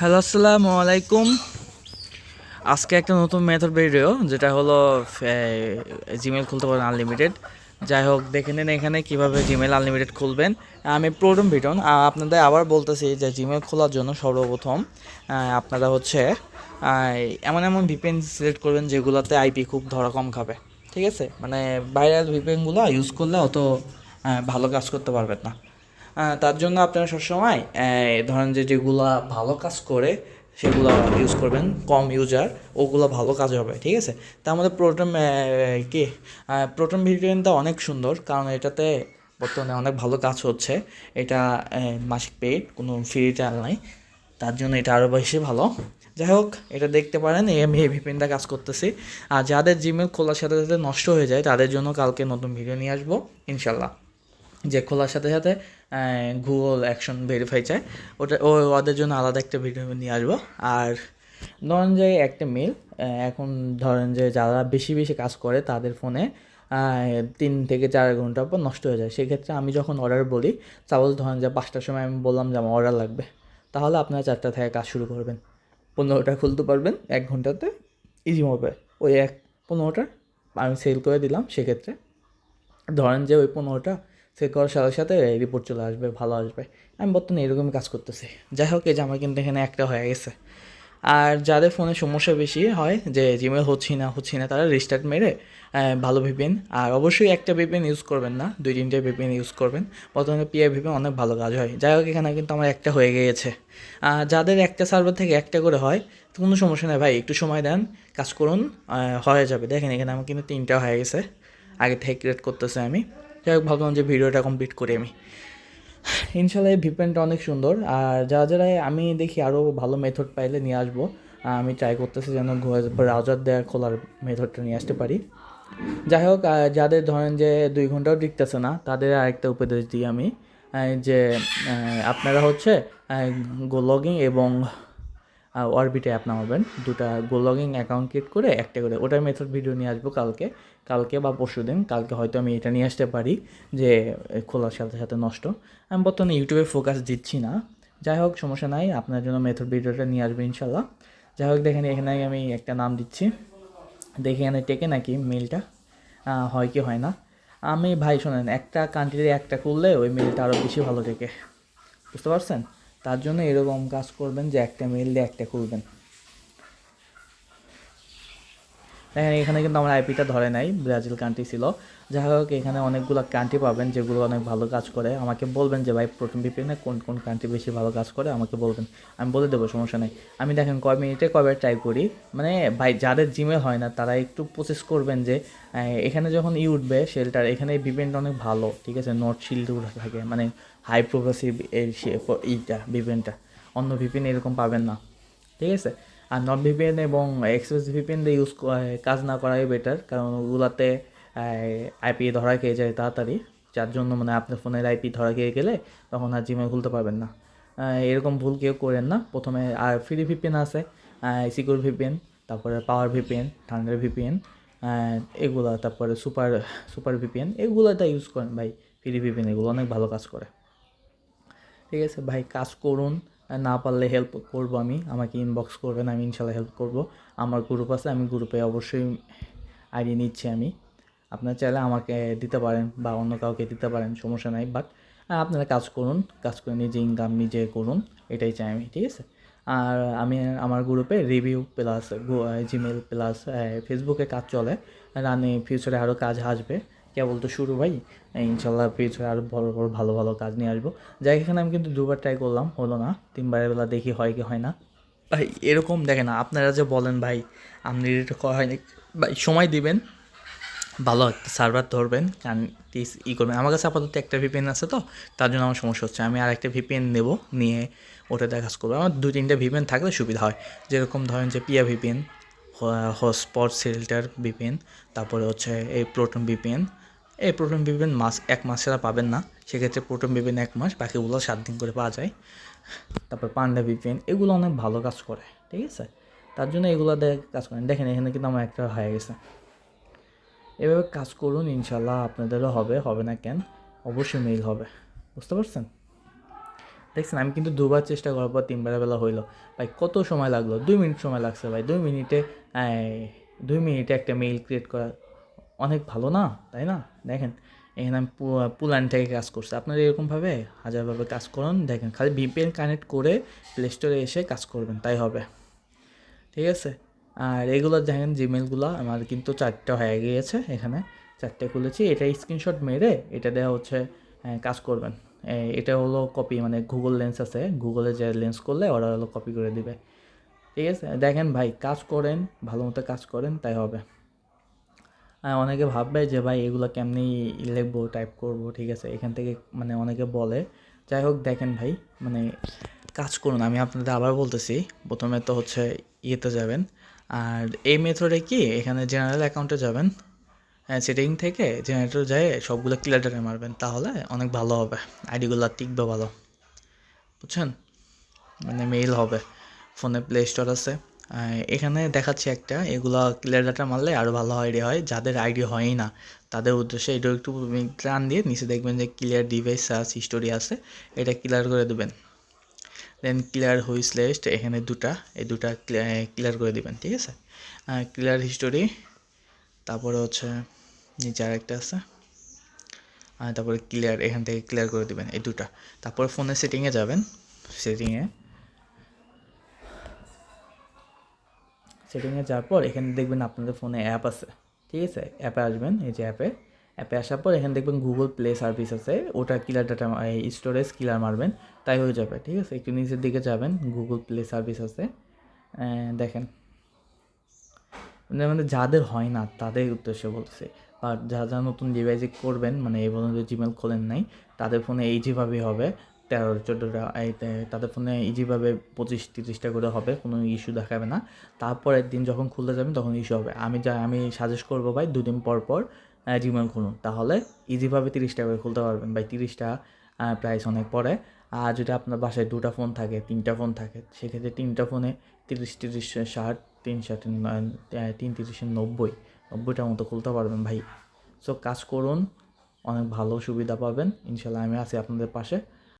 Hello, আসসালামু আলাইকুম। আজকে একটা নতুন মেথড বেরিয়েও যেটা হলো জিমেল খুলতে পারেন আনলিমিটেড যাই হোক, দেখে নিন এখানে কীভাবে জিমেল আনলিমিটেড খুলবেন। আমি প্রথম ভিটন আপনাদের আবার বলতেছি যে জিমেল খোলার জন্য সর্বপ্রথম আপনারা হচ্ছে এমন এমন ভিপিএন সিলেক্ট করবেন যেগুলোতে আইপি খুব ধরা কম খাবে। ঠিক আছে? মানে ভাইরাল ভিপিএনগুলো ইউজ করলে অত ভালো কাজ করতে পারবেন না। তার জন্য আপনারা সবসময় ধরেন যে যেগুলা ভালো কাজ করে, সেগুলো ইউজ করবেন, কম ইউজার ওগুলো ভালো কাজ হবে, ঠিক আছে? তার মধ্যে প্রোটন কি প্রোটন ভিডিওটা অনেক সুন্দর, কারণ এটাতে বর্তমানে অনেক ভালো কাজ হচ্ছে। এটা মাসিক পেইড কোনো ফ্রি ট্রায়াল নাই। তার জন্য এটা আরও বেশি ভালো। যাই হোক, এটা দেখতে পারেন আমি এই ভিপিএনটা কাজ করতেছি। আর যাদের জিমেল খোলার সাথে সাথে নষ্ট হয়ে যায়, তাদের জন্য কালকে নতুন ভিডিও নিয়ে আসব ইনশাল্লাহ যে খোলার সাথে সাথে গুগল অ্যাকশন ভেরিফাই চায়। ওটা ও ওদের জন্য আলাদা একটা ভিডিও নিয়ে আসব। আর ধরেন যে একটা মেল এখন ধরেন যে যারা বেশি বেশি কাজ করে তাদের ফোনে তিন থেকে চার ঘণ্টা পর নষ্ট হয়ে যায়। সেক্ষেত্রে আমি যখন অর্ডার বলি সাপোজ ধরেন যে পাঁচটার সময় আমি বললাম যে আমার অর্ডার লাগবে, তাহলে আপনারা চারটা থেকে কাজ শুরু করবেন। পনেরোটা খুলতে পারবেন, এক ঘন্টাতে ইজি হবে। ওই এক পনেরোটা আমি সেল করে দিলাম। সেক্ষেত্রে ধরেন যে ওই পনেরোটা সেল করার সাথে সাথে রিপোর্ট চলে আসবে, ভালো আসবে। আমি বর্তমানে এরকমই কাজ করতেছি। যাই হোক, এই যে আমার কিন্তু এখানে একটা হয়ে গেছে। আর যাদের ফোনে সমস্যা বেশি হয় যে জিমেল হচ্ছি না হচ্ছি না, তারা রিস্টার্ট মেরে ভালো ভিপিএন আর অবশ্যই একটা ভিপিএন ইউজ করবেন না, দুই তিনটে ভিপিএন ইউজ করবেন। বর্তমানে পিআই ভিপিএন অনেক ভালো কাজ হয়। যাই হোক, এখানে কিন্তু আমার একটা হয়ে গিয়েছে। যাদের একটা সার্ভার থেকে একটা করে হয়, কোনো সমস্যা নেই ভাই, একটু সময় দেন, কাজ করুন হয়ে যাবে। দেখেন, এখানে আমার কিন্তু তিনটা হয়ে গেছে। আগে থেকে ক্রিয়েট করতেছে আমি। যাই হোক, ভাবলাম যে ভিডিওটা কমপ্লিট করি আমি। ইনশাল্লাহ এই ভিপেনটা অনেক সুন্দর। আর যারা যারা আমি দেখি আরও ভালো মেথড পাইলে নিয়ে আসব। আমি ট্রাই করতেছি যেন ব্রাউজার দেওয়ার খোলার মেথডটা নিয়ে আসতে পারি। যাই হোক যাদের ধরেন যে দুই ঘন্টাও টিকতেছে না, তাদের আরেকটা উপদেশ দিই আমি। যে আপনারা হচ্ছে গো লগিং এবং অরবিটে অ্যাপ নামাবেন। দুটা গো লগিং অ্যাকাউন্ট ক্রিয়েট করে একটা করে ওটার মেথড ভিডিও নিয়ে আসব কালকে। কালকে বা পরশু দিন, কালকে হয়তো আমি এটা নিয়ে আসতে পারি যে খোলার সাথে সাথে নষ্ট। আমি বর্তমানে ইউটিউবে ফোকাস দিচ্ছি না। যাই হোক, সমস্যা নাই, আপনার জন্য মেথড ভিডিওটা নিয়ে আসবে ইনশাল্লাহ যাই হোক, দেখেন এখানে আমি একটা নাম দিচ্ছি। দেখি এখানে টেকে নাকি মেলটা হয় কি হয় না? আমি, ভাই, শোনেন, একটা কান্ট্রিতে একটা করলে ওই মেলটা আরও বেশি ভালো টেকে। বুঝতে পারছেন? তার জন্য এরকম কাজ করবেন যে একটা মেল দিয়ে একটা খুলবেন দেখেন, এখানে কিন্তু আমার আইপিটা ধরে নাই ব্রাজিল কান্ট্রি ছিল। যাই হোক, এখানে অনেকগুলো কান্ট্রি পাবেন যেগুলো অনেক ভালো কাজ করে। আমাকে বলবেন যে, ভাই, প্রথম বিপিএনে কোন কোন কান্ট্রি বেশি ভালো কাজ করে? আমাকে বলবেন। আমি বলে দেবো, সমস্যা নেই। আমি দেখেন, কয় মিনিটে কয়বার ট্রাই করি। মানে ভাই, যাদের জিমে হয় না, তারা একটু প্রসেস করবেন যে এখানে যখন ই উঠবে শেলটার এখানে বিপিএনটা অনেক ভালো, ঠিক আছে? নর্থ শিল্ড থাকে মানে হাই প্রোগ্রেসিভ এই সে- এইটা বিপিএনটা অন্য বিপিএন এরকম পাবেন না, ঠিক আছে? আর নট ভিপিএন এবং এক্সপ্রেস ভিপিএন দিয়ে ইউজ কাজ না করাই বেটার কারণ ওগুলাতে আইপি ধরা খেয়ে যায় তাড়াতাড়ি। যার জন্য মানে আপনার ফোনের আইপি ধরা খেয়ে গেলে তখন আর জিমেল খুলতে পারবেন না। এরকম ভুল কেউ করেন না। প্রথমে, আর ফ্রি ভিপিএন আছে সিকিউর ভিপিএন তারপরে পাওয়ার ভিপিএন থান্ডার ভিপিএন এগুলো, তারপরে সুপার সুপার ভিপিএন এগুলোটা ইউজ করেন ভাই। ফ্রি ভিপিএন এগুলো অনেক ভালো কাজ করে। ঠিক আছে, ভাই, কাজ করুন। না পারলে হেল্প করব আমি। আমাকে ইনবক্স করবেন, আমি ইনশাল্লাহ হেল্প করব। আমার গ্রুপ আছে, আমি গ্রুপে অবশ্যই আইডি নিচ্ছি আমি। আপনারা চাইলে আমাকে দিতে পারেন বা অন্য কাউকে দিতে পারেন, সমস্যা নাই। বাট আপনারা কাজ করুন, কাজ করে নিজে ইনকাম নিজে করুন, এটাই চাই আমি, ঠিক আছে? আর আমি আমার গ্রুপে রিভিউ প্লাস জিমেল প্লাস ফেসবুকে কাজ চলে। রানে ফিউচারে আরও কাজ আসবে। কেবল তো শুরু ভাই। ইনশাল্লাহ ফিউচারে আরও বড় বড় ভালো ভালো কাজ নিয়ে আসব। যাই এখানে আমি কিন্তু দুবার ট্রাই করলাম, হলো না। তিনবারের বেলা দেখি হয় কি হয় না। ভাই, এরকম দেখেন, আপনারা যে বলেন ভাই, আপনি এটা হয়নি, ভাই, সময় দিবেন। ভালো একটা সার্ভার ধরবেন, কারণ প্লিজ ই করবেন। আমার কাছে আপাতত একটা ভিপিএন আছে তো, তার জন্য আমার সমস্যা হচ্ছে। আমি আর একটা ভিপিএন নেব, নিয়ে ওটা কাজ করব। আমার দু তিনটে ভিপিএন থাকলে সুবিধা হয়। যেরকম ধরেন যে পিয়া ভিপিএন হটস্পট সেল্টার ভিপিএন তারপরে হচ্ছে এই প্রোটন ভিপিএন এই প্রোটন ভিপিএন মাস, এক মাস ছাড়া পাবেন না। সেক্ষেত্রে প্রোটন ভিপিএন এক মাস, বাকিগুলো সাত দিন করে পাওয়া যায়। তারপর পান্ডা ভিপিএন এগুলো অনেক ভালো কাজ করে, ঠিক আছে? তার জন্য এগুলো কাজ করেন। দেখেন, এখানে কিন্তু আমার একটা হয়ে গেছে। এভাবে কাজ করুন ইনশাল্লাহ আপনাদেরও হবে হবে না কেন? অবশ্যই মেইল হবে। বুঝতে পারছেন? দেখছেন, আমি কিন্তু দুবার চেষ্টা করার পর তিনবার বেলা হইল। ভাই, কত সময় লাগল? দুই মিনিট সময় লাগছে ভাই। দুই মিনিটে দুই মিনিটে একটা মেইল ক্রিয়েট করা। অনেক ভালো না, তাই না? দেখেন, এখানে আমি পুলান থেকে কাজ করছি। আপনারা এরকমভাবে হাজারভাবে কাজ করুন। দেখেন, খালি ভিপিএন কানেক্ট করে প্লে স্টোরে এসে কাজ করবেন, তাই হবে। ঠিক আছে? আর এগুলো দেখেন জিমেলগুলো আমার কিন্তু চারটে হয়ে গিয়েছে এখানে। চারটে খুলেছি। এটা স্ক্রিনশট মেরে এটা দেওয়া হচ্ছে কাজ করবেন। এটা হলো কপি মানে গুগল লেন্স আছে। গুগলে যে লেন্স করলে ওরা হলো কপি করে দিবে। ঠিক আছে? দেখেন ভাই, কাজ করেন, ভালো মতো কাজ করেন, তাই হবে। অনেকে ভাববে যে, ভাই, এগুলো কেমনি লিখব টাইপ করব? ঠিক আছে, এখান থেকে মানে অনেকে বলে। যাই হোক, দেখেন ভাই মানে কাজ করুন। আমি আপনাদের আবার বলতেছি, প্রথমে তো হচ্ছে ইয়েতে যাবেন। আর এই মেথডে কি? এখানে জেনারেল অ্যাকাউন্টে যাবেন। হ্যাঁ সেটিং থেকে জেনারেটর যায়, সবগুলো ক্লিয়ার ডাটা মারবেন। তাহলে অনেক ভালো হবে। আইডিগুলো টিকবে ভালো। বুঝছেন? মানে মেইল হবে। ফোনে প্লে স্টোর আছে। এখানে দেখাচ্ছি একটা, এগুলো ক্লিয়ার ডাটা মারলে আরও ভালো আইডি হয়, যাদের আইডি হয়ই না, তাদের উদ্দেশ্যে এটা একটু টান দিয়ে নিচে দেখবেন যে ক্লিয়ার ডিভাইস সার্চ হিস্টোরি আছে, এটা ক্লিয়ার করে দেবেন। দেন ক্লিয়ার হুইস লিস্ট এখানে দুটা, এই দুটা ক্লিয়ার করে দিবেন, ঠিক আছে? ক্লিয়ার হিস্টোরি তারপরে হচ্ছে নিচে আরেকটা আছে তারপরে ক্লিয়ার এখান থেকে ক্লিয়ার করে দিবেন, এই দুটা। তারপরে ফোনের সেটিংয়ে যাবেন সেটিংয়ে সেটিংয়ে যাওয়ার পর এখানে দেখবেন আপনাদের ফোনে অ্যাপ আছে। ঠিক আছে? অ্যাপে আসবেন, এই যে অ্যাপে অ্যাপে আসার পর এখানে দেখবেন গুগল প্লে সার্ভিস আছে। ওটা কিলার ডাটা স্টোরেজ কিলার মারবেন, তাই হয়ে যাবে। ঠিক আছে? একটু নিচের দিকে যাবেন গুগল প্লে সার্ভিস আছে। দেখেন। মানে যাদের হয় না, তাদের উদ্দেশ্যে বলছে আর যারা যারা নতুন ডিভাইসে করবেন মানে এই পর্যন্ত জিমেল খোলেন নাই, তাদের ফোনে ইজিভাবেই হবে। তেরো চোদ্দোটা তাদের ফোনে ইজিভাবে পঁচিশ, তিরিশটা করে হবে, কোনো ইস্যু দেখাবে না। তারপরের দিন যখন খুলতে যাবেন, তখন ইস্যু হবে। আমি যা, আমি সাজেস্ট করব ভাই, দুদিন পর পর জিমেল খুলুন। তাহলে ইজিভাবে তিরিশটা করে খুলতে পারবেন ভাই। তিরিশটা প্রাইস অনেক পড়ে। আর যদি আপনার বাসায় দুটো ফোন থাকে, তিনটা ফোন থাকে, সেক্ষেত্রে তিনটা ফোনে তিরিশ তিরিশ, ষাট, তিন ষাট তিন, তিরিশে, নব্বই, নব্বইটার মতো খুলতে পারবেন ভাই। সো কাজ করুন, অনেক ভালো সুবিধা পাবেন। ইনশাল্লাহ আমি আছি আপনাদের পাশে।